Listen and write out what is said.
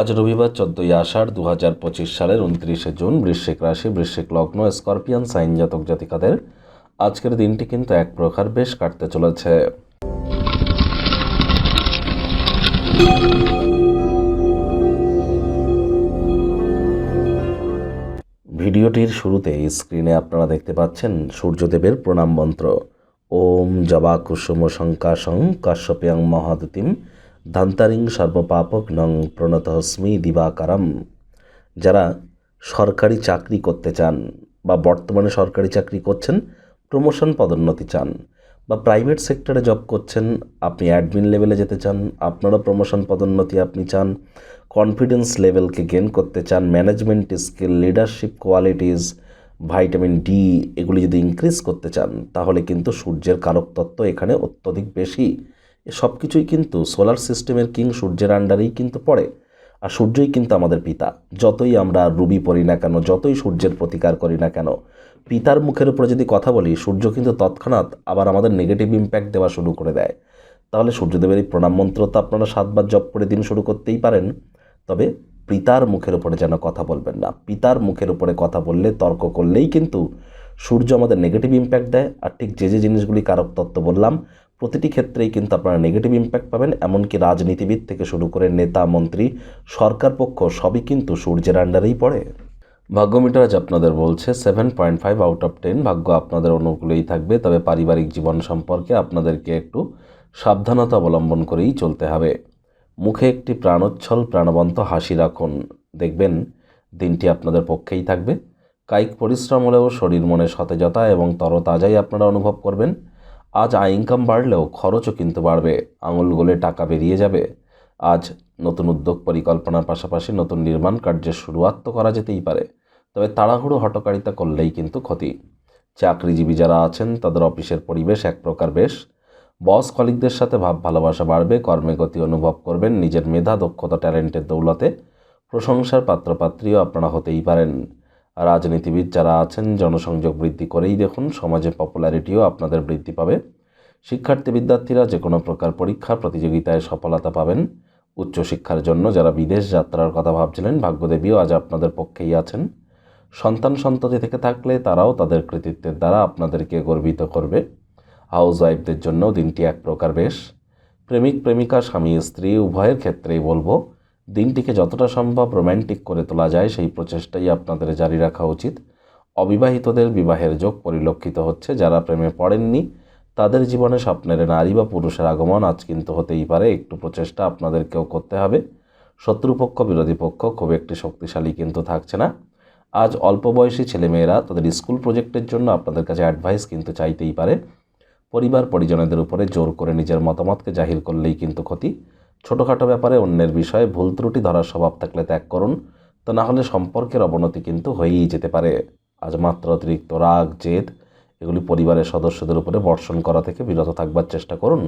আজ রবিবার চোদ্দই আষাঢ় দু হাজার পঁচিশ সালের উনত্রিশে জুন, বৃশ্চিক রাশি, বৃশ্চিক লগ্ন, স্করপিয়ান সাইন জাতক জাতিকাদের। আজকের দিনটি কিন্তু এক প্রকার বেশ কাটতে চলেছে। ভিডিওটির শুরুতে স্ক্রিনে আপনারা দেখতে পাচ্ছেন সূর্যদেবের প্রণাম মন্ত্র। ওম জবা কুসুম শঙ্কাশং কাশ্যপ্যাং মহাদতিম। ধান্তারিং সর্বপাপক নং প্রণতহস্মি দিবাকারম। যারা সরকারি চাকরি করতে চান বা বর্তমানে সরকারি চাকরি করছেন, প্রমোশন পদোন্নতি চান বা প্রাইভেট সেক্টরে জব করছেন, আপনি অ্যাডমিন লেভেলে যেতে চান, আপনারও প্রমোশন পদোন্নতি আপনি চান, কনফিডেন্স লেভেলকে গেন করতে চান, management skill, leadership qualities, vitamin D এগুলি যদি ইনক্রিজ করতে চান, তাহলে কিন্তু সূর্যের কারক তত্ত্ব এখানে অত্যধিক বেশি। সব কিছুই কিন্তু সোলার সিস্টেমের কিং সূর্যের আন্ডারেই কিন্তু পড়ে। আর সূর্যই কিন্তু আমাদের পিতা। যতই আমরা রুবি পড়ি না কেন, যতই সূর্যের প্রতিকার করি না কেন, পিতার মুখের উপরে যদি কথা বলি, সূর্য কিন্তু তৎক্ষণাৎ আবার আমাদের নেগেটিভ ইম্প্যাক্ট দেওয়া শুরু করে দেয়। তাহলে সূর্যদেবের এই প্রণাম মন্ত্র তো আপনারা সাতবার জপ করে দিন শুরু করতেই পারেন। তবে পিতার মুখের উপরে যেন কথা বলবেন না। পিতার মুখের উপরে কথা বললে, তর্ক করলেই কিন্তু সূর্য আমাদের নেগেটিভ ইম্প্যাক্ট দেয়। আর ঠিক যে যে জিনিসগুলি কারক তত্ত্ব বললাম প্রতিটি ক্ষেত্রেই কিন্তু আপনারা নেগেটিভ ইম্প্যাক্ট পাবেন, এমনকি রাজনীতিবিদ থেকে শুরু করে নেতা, মন্ত্রী, সরকার পক্ষ সবই কিন্তু সূর্যের আন্ডারেই পড়ে। ভাগ্যমিটার আজ আপনাদের বলছে seven point five out of ten ভাগ্য আপনাদের অনুকূলেই থাকবে, তবে পারিবারিক জীবন সম্পর্কে আপনাদেরকে একটু সাবধানতা অবলম্বন করেই চলতে হবে। মুখে একটি প্রাণোচ্ছল, প্রাণবন্ত হাসি রাখুন। দেখবেন, দিনটি আপনাদের পক্ষেই থাকবে। কায়িক পরিশ্রম হলেও শরীর মনে সতেজতা এবং তরতাজাই আপনারা অনুভব করবেন। আজ আয় ইনকাম বাড়লেও খরচও কিন্তু বাড়বে। আঙুল গোলে টাকা বেরিয়ে যাবে। আজ নতুন উদ্যোগ পরিকল্পনার পাশাপাশি নতুন নির্মাণ কার্যের শুরুয়াত তো করা যেতেই পারে। তবে তাড়াহুড়ো হটকারিতা করলেই কিন্তু ক্ষতি। চাকরিজীবী যারা আছেন, তাদের অফিসের পরিবেশ এক প্রকার বেশ। বস কলিকদের সাথে ভাব ভালোবাসা বাড়বে, কর্মে গতি অনুভব করবেন, নিজের মেধা, দক্ষতা, ট্যালেন্টের দৌলতে প্রশংসার পাত্রপাত্রীও আপনারা হতেই পারেন। রাজনীতিবিদ যারা আছেন, জনসংযোগ বৃদ্ধি করেই দেখুন সমাজে পপুলারিটিও আপনাদের বৃদ্ধি পাবে। শিক্ষার্থী বিদ্যার্থীরা যে কোনো প্রকার পরীক্ষা, প্রতিযোগিতায় সফলতা পাবেন। উচ্চশিক্ষার জন্য যারা বিদেশ যাত্রার কথা ভাবছিলেন, ভাগ্যদেবীও আজ আপনাদের পক্ষেই আছেন। সন্তান সন্ততি থেকে থাকলে তারাও তাদের কৃতিত্বের দ্বারা আপনাদেরকে গর্বিত করবে। হাউস ওয়াইফদের জন্য দিনটি এক প্রকার বেশ। প্রেমিক প্রেমিকা স্বামী স্ত্রী উভয়ের ক্ষেত্রেই বলব দিনটিকে যতটা সম্ভব রোম্যান্টিক করে তোলা যায়, সেই প্রচেষ্টাই আপনাদের জারি রাখা উচিত। অবিবাহিতদের বিবাহের যোগ পরিলক্ষিত হচ্ছে। যারা প্রেমে পড়েননি, তাদের জীবনে স্বপ্নের নারী বা পুরুষের আগমন আজ কিন্তু হতেই পারে। একটু প্রচেষ্টা আপনাদেরকেও করতে হবে। শত্রুপক্ষ, বিরোধী পক্ষ খুব একটি শক্তিশালী কিন্তু থাকছে না। আজ অল্প বয়সী ছেলেমেয়েরা তাদের স্কুল প্রজেক্টের জন্য আপনাদের কাছে অ্যাডভাইস কিন্তু চাইতেই পারে। পরিবার পরিজনদের উপরে জোর করে নিজের মতামতকে জাহির করলেই কিন্তু ক্ষতি। ছোটোখাটো ব্যাপারে অন্যের বিষয়ে ভুল ত্রুটি ধরার স্বভাব থাকলে ত্যাগ করুন। তো না হলে সম্পর্কের অবনতি কিন্তু হয়েই যেতে পারে। আজ মাত্র অতিরিক্ত রাগ, জেদ, এগুলি পরিবারের সদস্যদের উপরে বর্ষণ করা থেকে বিরত থাকবার চেষ্টা করুন।